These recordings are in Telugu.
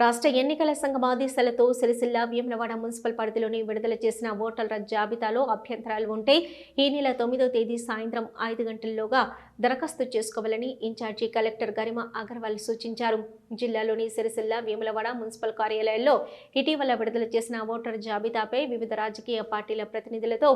రాష్ట్ర ఎన్నికల సంఘం ఆదేశాలతో సిరిసిల్ల వేమలవాడ మున్సిపల్ పరిధిలోని విడుదల చేసిన ఓటర్ల జాబితాలో అభ్యంతరాలు ఉంటే ఈ నెల తొమ్మిదో తేదీ సాయంత్రం ఐదు గంటల్లోగా దరఖాస్తు చేసుకోవాలని ఇన్ఛార్జి కలెక్టర్ గరిమ అగర్వాల్ సూచించారు. జిల్లాలోని సిరిసిల్ల వేములవాడ మున్సిపల్ కార్యాలయాల్లో ఇటీవల విడుదల చేసిన ఓటర్ జాబితాపై వివిధ రాజకీయ పార్టీల ప్రతినిధులతో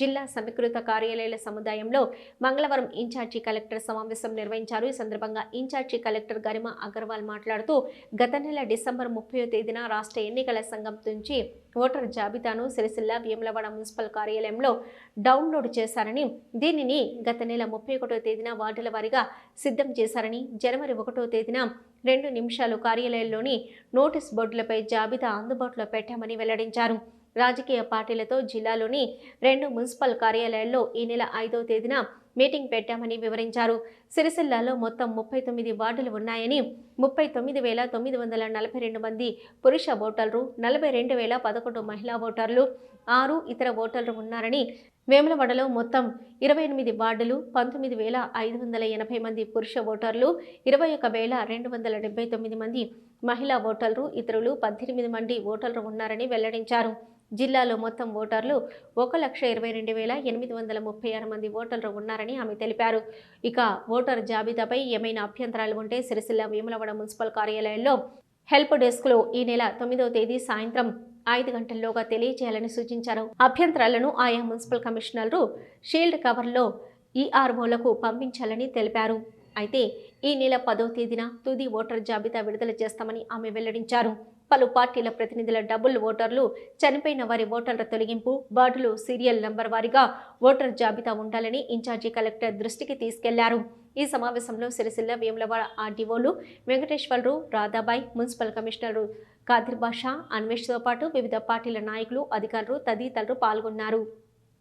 జిల్లా సమీకృత కార్యాలయాల సముదాయంలో మంగళవారం ఇన్ఛార్జి కలెక్టర్ సమావేశం నిర్వహించారు. ఈ సందర్భంగా ఇన్ఛార్జి కలెక్టర్ గరిమ అగర్వాల్ మాట్లాడుతూ గత నెల డిసెంబర్ ముప్పై తేదీన రాష్ట్ర ఎన్నికల సంఘం నుంచి ఓటర్ జాబితాను సిరిసిల్ల వేములవాడ మున్సిపల్ కార్యాలయంలో డౌన్లోడ్ చేశారని దీనిని గత నెల ముప్పై ఒకటో తేదీన వార్డుల వారీగా సిద్ధం చేశారని జనవరి ఒకటో తేదీన రెండు నిమిషాలు కార్యాలయంలోని నోటీస్ బోర్డులపై జాబితా అందుబాటులో పెట్టామని వెల్లడించారు. రాజకీయ పార్టీలతో జిల్లాలోని రెండు మున్సిపల్ కార్యాలయాల్లో ఈ నెల ఐదో తేదీన మీటింగ్ పెట్టామని వివరించారు. సిరిసిల్లాలో మొత్తం ముప్పై తొమ్మిది వార్డులు ఉన్నాయని ముప్పై తొమ్మిది వేల తొమ్మిది వందల నలభై రెండు మంది పురుష ఓటర్లు నలభై రెండు వేల పదకొండు మహిళా ఓటర్లు ఆరు ఇతర ఓటర్లు ఉన్నారని వేములవాడలో మొత్తం ఇరవై ఎనిమిది వార్డులు పంతొమ్మిది వేల ఐదు వందల ఎనభై మంది పురుష ఓటర్లు ఇరవై ఒక వేల రెండు వందల డెబ్బై తొమ్మిది మంది మహిళా ఓటర్లు ఇతరులు పద్దెనిమిది మంది ఓటర్లు ఉన్నారని వెల్లడించారు. జిల్లాలో మొత్తం ఓటర్లు ఒక లక్ష ఇరవై రెండు వేల ఎనిమిది వందల ముప్పై ఆరు మంది ఓటర్లు ఉన్నారని ఆమె తెలిపారు. ఇక ఓటర్ జాబితాపై ఏమైనా అభ్యంతరాలు ఉంటే సిరిసిల్ల వేములవాడ మున్సిపల్ కార్యాలయంలో హెల్ప్ డెస్క్లో ఈ నెల తొమ్మిదవ తేదీ సాయంత్రం ఐదు గంటల్లోగా తెలియజేయాలని సూచించారు. అభ్యంతరాలను ఆయా మున్సిపల్ కమిషనర్లు షీల్డ్ కవర్లో ఈఆర్ఓలకు పంపించాలని తెలిపారు. అయితే ఈ నెల పదో తేదీన తుది ఓటర్ జాబితా విడుదల చేస్తామని ఆమె వెల్లడించారు. పలు పార్టీల ప్రతినిధుల డబుల్ ఓటర్లు చనిపోయిన వారి ఓటర్ల తొలగింపు వార్డులు సీరియల్ నంబర్ వారీగా ఓటర్ జాబితా ఉండాలని ఇన్ఛార్జి కలెక్టర్ దృష్టికి తీసుకెళ్ళారు. ఈ సమావేశంలో సిరిసిల్ల వేములవాడ ఆర్డీఓలు వెంకటేశ్వరరావు రాధాబాయ్ మున్సిపల్ కమిషనర్ కాదిర్ బాషా అన్వేష్తో పాటు వివిధ పార్టీల నాయకులు అధికారులు తదితరులు పాల్గొన్నారు.